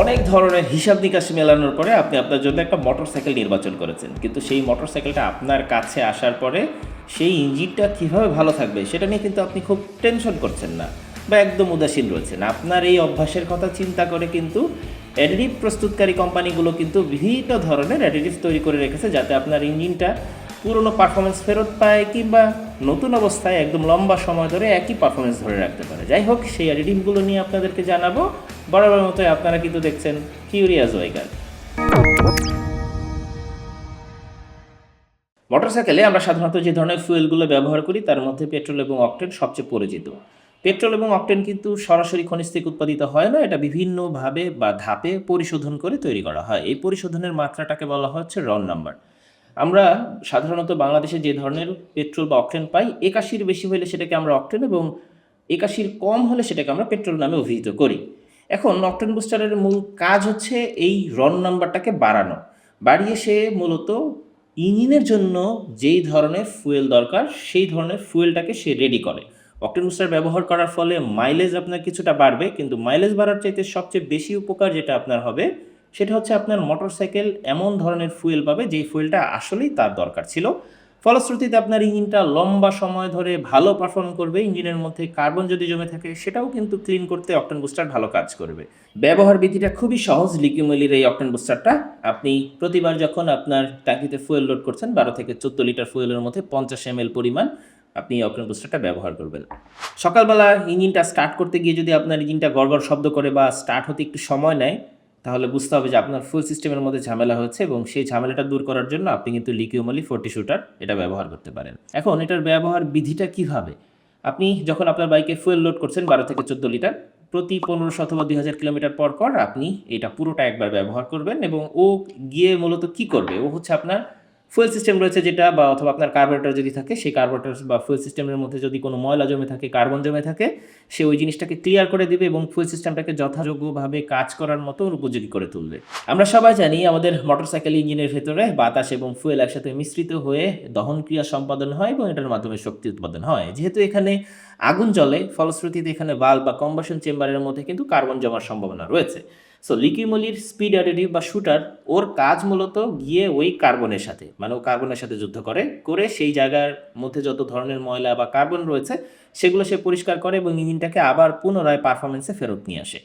অনেক ধরনের হিসাব নিকাশ মেলানোর পরে আপনি আপনার জন্য একটা মোটরসাইকেল নির্বাচন করেছেন। কিন্তু সেই মোটরসাইকেলটা আপনার কাছে আসার পরে সেই ইঞ্জিনটা কীভাবে ভালো থাকবে সেটা নিয়ে কিন্তু আপনি খুব টেনশন করছেন না বা একদম উদাসীন রয়েছেন। আপনার এই অভ্যাসের কথা চিন্তা করে কিন্তু অ্যাডিটিভ প্রস্তুতকারী কোম্পানিগুলো কিন্তু বিভিন্ন ধরনের অ্যাডিটিভ তৈরি করে রেখেছে যাতে আপনার ইঞ্জিনটা পুরনো পারফরমেন্স ফেরত পায় কিংবা নতুন অবস্থায় একদম লম্বা সময় ধরে একই পারফরমেন্স ধরে রাখতে পারে। যাই হোক, সেই অ্যাডিটিভগুলো নিয়ে আপনাদেরকে জানাব। বরাবর মতো আপনারা কিন্তু দেখছেন কিউরিয়াস ওয়েগার মোটরসাইকেলে আমরা সাধারণত যে ধরনের ফুয়েলগুলো ব্যবহার করি, তার মধ্যে পেট্রোল এবং অকটেন সবচেয়ে পরিচিত। পেট্রোল এবং অকটেন কিন্তু সরাসরি খনিজ থেকে উৎপাদিত হয় না, এটা বিভিন্নভাবে বা ধাপে পরিশোধন করে তৈরি করা হয়। এই পরিশোধনের মাত্রাটাকে বলা হচ্ছে রন নাম্বার আমরা সাধারণত বাংলাদেশে যে ধরনের পেট্রোল বা অকটেন পাই, একাশির বেশি হলে সেটাকে আমরা অকটেন এবং একাশির কম হলে সেটাকে আমরা পেট্রোল নামে অভিহিত করি। এখন অকটেন বুস্টারের মূল কাজ হচ্ছে এই রন নাম্বারটাকে বাড়ানো। বাড়িয়ে সে মূলত ইঞ্জিনের জন্য যেই ধরনের ফুয়েল দরকার, সেই ধরনের ফুয়েলটাকে সে রেডি করে। অকটেন বুস্টার ব্যবহার করার ফলে মাইলেজ আপনার কিছুটা বাড়বে, কিন্তু মাইলেজ বাড়ার চাইতে সবচেয়ে বেশি উপকার যেটা আপনার হবে, সেটা হচ্ছে আপনার মোটরসাইকেল এমন ধরনের ফুয়েল পাবে যেই ফুয়েলটা আসলেই তার দরকার ছিল। ফলশ্রুতিতে আপনার ইঞ্জিনটা লম্বা সময় ধরে ভালো পারফর্ম করবে, ইঞ্জিনের মধ্যে কার্বন যদি জমে থাকে, সেটাও কিন্তু ক্লিন করতে অকটেন বুস্টার ভালো কাজ করবে। ব্যবহার বিধিটা খুবই সহজ, লিকিউমেলির এই অকটেন বুস্টারটা আপনি প্রতিবার যখন আপনার ট্যাঙ্কিতে ফুয়েল লোড করছেন, বারো থেকে চোদ্দ লিটার ফুয়েলের মধ্যে পঞ্চাশ এম পরিমাণ আপনি এই অকটেন বুস্টারটা ব্যবহার করবেন। সকালবেলা ইঞ্জিনটা স্টার্ট করতে গিয়ে যদি আপনার ইঞ্জিনটা গড়গড় শব্দ করে বা স্টার্ট হতে একটু সময় নেয় তাহলে বুঝতে হবে যে আপনার ফুল সিস্টেমের মধ্যে ঝামেলা হচ্ছে এবং সেই ঝামেলাটা দূর করার জন্য আপনি কিন্তু লিকিউমলি ফোর্টি শুটার এটা ব্যবহার করতে পারেন। এখন এটার ব্যবহার বিধিটা কীভাবে? আপনি যখন আপনার বাইকে ফুয়েল লোড করছেন বারো থেকে চোদ্দ লিটার, প্রতি পনেরোশো অথবা দুই হাজার কিলোমিটার পর পর আপনি এটা পুরোটা একবার ব্যবহার করবেন এবং ও গিয়ে মূলত কি করবে? ও হচ্ছে আপনার ফুয়েল সিস্টেম রয়েছে যেটা বা অথবা আপনার কার্বোরেটর যদি থাকে, সেই কার্বোরেটর বা ফুয়েল সিস্টেমের মধ্যে যদি কোনো ময়লা জমে থাকে কার্বন জমে থাকে, সে ওই জিনিসটাকে ক্লিয়ার করে দিবে এবং ফুয়েল সিস্টেমটাকে যথাযোগ্যভাবে কাজ করার মতো উপযোগী করে তুলবে। আমরা সবাই জানি আমাদের মোটরসাইকেল ইঞ্জিনের ভেতরে বাতাস এবং ফুয়েল একসাথে মিশ্রিত হয়ে দহন ক্রিয়া সম্পাদন হয় এবং এটার মাধ্যমে শক্তি উৎপাদন হয়। যেহেতু এখানে আগুন জলে ফলশ্রুতিতে এখানে বাল্ব বা কম্বাসন চেম্বারের মধ্যে কিন্তু কার্বন জমার সম্ভাবনা রয়েছে। সো লিকিউমলির স্পিড অ্যাডিটিভ বা শুটার ওর কাজ মূলত গিয়ে ওই কার্বনের সাথে মানে ও কার্বনের সাথে যুদ্ধ করে করে সেই জায়গার মধ্যে যত ধরনের ময়লা বা কার্বন রয়েছে, সেগুলো সে পরিষ্কার করে এবং ইঞ্জিনটাকে আবার পুনরায় পারফরমেন্সে ফেরত নিয়ে আসে।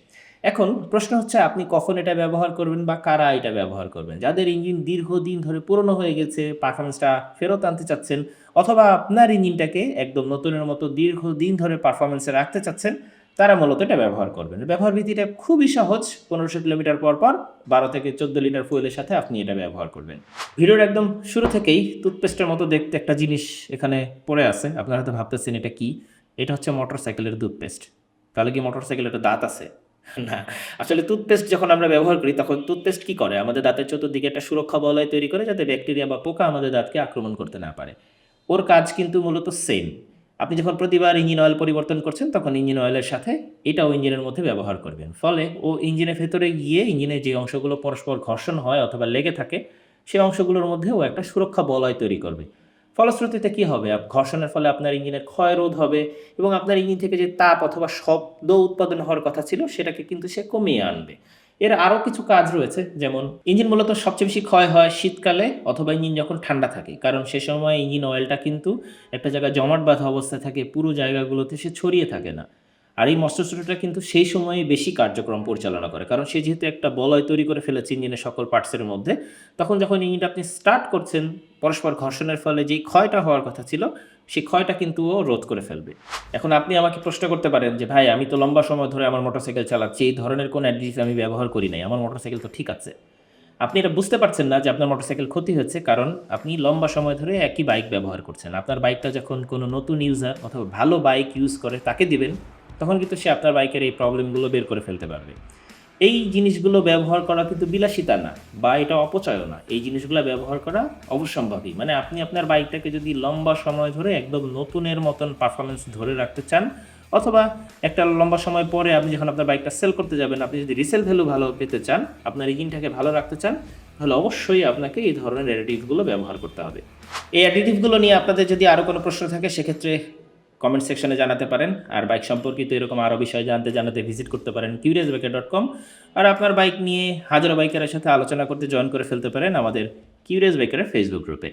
এখন প্রশ্ন হচ্ছে, আপনি কখন এটা ব্যবহার করবেন বা কারা এটা ব্যবহার করবেন? যাদের ইঞ্জিন দীর্ঘদিন ধরে পুরনো হয়ে গেছে পারফরমেন্সটা ফেরত আনতে চাচ্ছেন, অথবা আপনার ইঞ্জিনটাকে একদম নতুনের মতো দীর্ঘদিন ধরে পারফরমেন্সে রাখতে চাচ্ছেন তারা মূলত এটা ব্যবহার করবেন। ব্যবহার বিধিটা খুবই সহজ, পনেরোশো কিলোমিটার পর পর বারো থেকে চোদ্দ লিটার ফুয়েলের সাথে আপনি এটা ব্যবহার করবেন। ভিডিওর একদম শুরু থেকেই টুথপেস্টের মতো দেখতে একটা জিনিস এখানে পড়ে আছে। আপনারা হয়তো ভাবতেছেন এটা কি? এটা হচ্ছে মোটরসাইকেলের টুথপেস্ট। তাহলে কি মোটরসাইকেলের একটা দাঁত আছে? না। আসলে টুথপেস্ট যখন আমরা ব্যবহার করি, তখন টুথপেস্ট কি করে? আমাদের দাঁতের চতুর্দিকে একটা সুরক্ষা বলয় তৈরি করে, যাতে ব্যাকটেরিয়া বা পোকা আমাদের দাঁতকে আক্রমণ করতে না পারে। ওর কাজ কিন্তু মূলত সেম। আপনি যখন প্রতিবার ইঞ্জিন অয়েল পরিবর্তন করছেন, তখন ইঞ্জিন অয়েলের সাথে এটাও ইঞ্জিনের মধ্যে ব্যবহার করবেন। ফলে ও ইঞ্জিনের ভেতরে গিয়ে ইঞ্জিনের যে অংশগুলো পরস্পর ঘর্ষণ হয় অথবা লেগে থাকে সেই অংশগুলোর মধ্যে ও একটা সুরক্ষা বলয় তৈরি করবে। ফলশ্রুতিতে কী হবে? ঘর্ষণের ফলে আপনার ইঞ্জিনের ক্ষয় রোধ হবে এবং আপনার ইঞ্জিন থেকে যে তাপ অথবা শব্দ উৎপাদন হওয়ার কথা ছিল, সেটাকে কিন্তু সে কমিয়ে আনবে। এর আরও কিছু কাজ রয়েছে, যেমন ইঞ্জিন মূলত সবচেয়ে বেশি ক্ষয় হয় শীতকালে অথবা ইঞ্জিন যখন ঠান্ডা থাকে। কারণ সে সময় ইঞ্জিন অয়েলটা কিন্তু একটা জায়গায় জমাট বাঁধা অবস্থায় থাকে, পুরো জায়গাগুলোতে সে ছড়িয়ে থাকে না। আর এই মস্তিষ্কটা কিন্তু সেই সময়ে বেশি কার্যক্রম পরিচালনা করে। কারণ সে যেহেতু একটা বলয় তৈরি করে ফেলেছে ইঞ্জিনের সকল পার্টসের মধ্যে, তখন যখন ইঞ্জিনটা আপনি স্টার্ট করছেন, পরস্পর ঘর্ষণের ফলে যেই ক্ষয়টা হওয়ার কথা ছিল, সেই ক্ষয়টা কিন্তু ও রোধ করে ফেলবে। এখন আপনি আমাকে প্রশ্ন করতে পারেন যে, ভাই, আমি তো লম্বা সময় ধরে আমার মোটরসাইকেল চালাচ্ছি, এই ধরনের কোনো অ্যাডিটিভ আমি ব্যবহার করি নাই, আমার মোটরসাইকেল তো ঠিক আছে। আপনি এটা বুঝতে পারছেন না যে আপনার মোটরসাইকেল ক্ষতি হচ্ছে কারণ আপনি লম্বা সময় ধরে একই বাইক ব্যবহার করছেন। আপনার বাইকটা যখন কোনো নতুন ইউজার অথবা ভালো বাইক ইউজ করে, তাকে দিবেন তখন কিন্তু সে আপনার বাইকের এই প্রবলেমগুলো বের করে ফেলতে পারবে। এই জিনিসগুলো ব্যবহার করা কিন্তু বিলাসিতা না বা এটা অপচয় না। এই জিনিসগুলো ব্যবহার করা অবশ্যম্ভাবী মানে আপনি আপনার বাইকটাকে যদি লম্বা সময় ধরে একদম নতুনের মতন পারফরমেন্স ধরে রাখতে চান, অথবা একটা লম্বা সময় পরে আপনি যখন আপনার বাইকটা সেল করতে যাবেন, আপনি যদি রিসেল ভ্যালু ভালো পেতে চান, আপনার ইঞ্জিনটাকে ভালো রাখতে চান, তাহলে অবশ্যই আপনাকে এই ধরনের অ্যাডিটিভগুলো ব্যবহার করতে হবে। এই অ্যাডিটিভগুলো নিয়ে আপনাদের যদি আরও কোনো প্রশ্ন থাকে, সেক্ষেত্রে কমেন্ট সেকশনে জানাতে পারেন। আর বাইক সম্পর্কিত এরকম আরও বিষয় জানতে, জানাতে ভিজিট করতে পারেন কিউরিয়াস বাইকার ডট কম আর আপনার বাইক নিয়ে হাজারো বাইকারের সাথে আলোচনা করতে জয়েন করে ফেলতে পারেন আমাদের কিউরিয়াস বাইকারের ফেসবুক গ্রুপে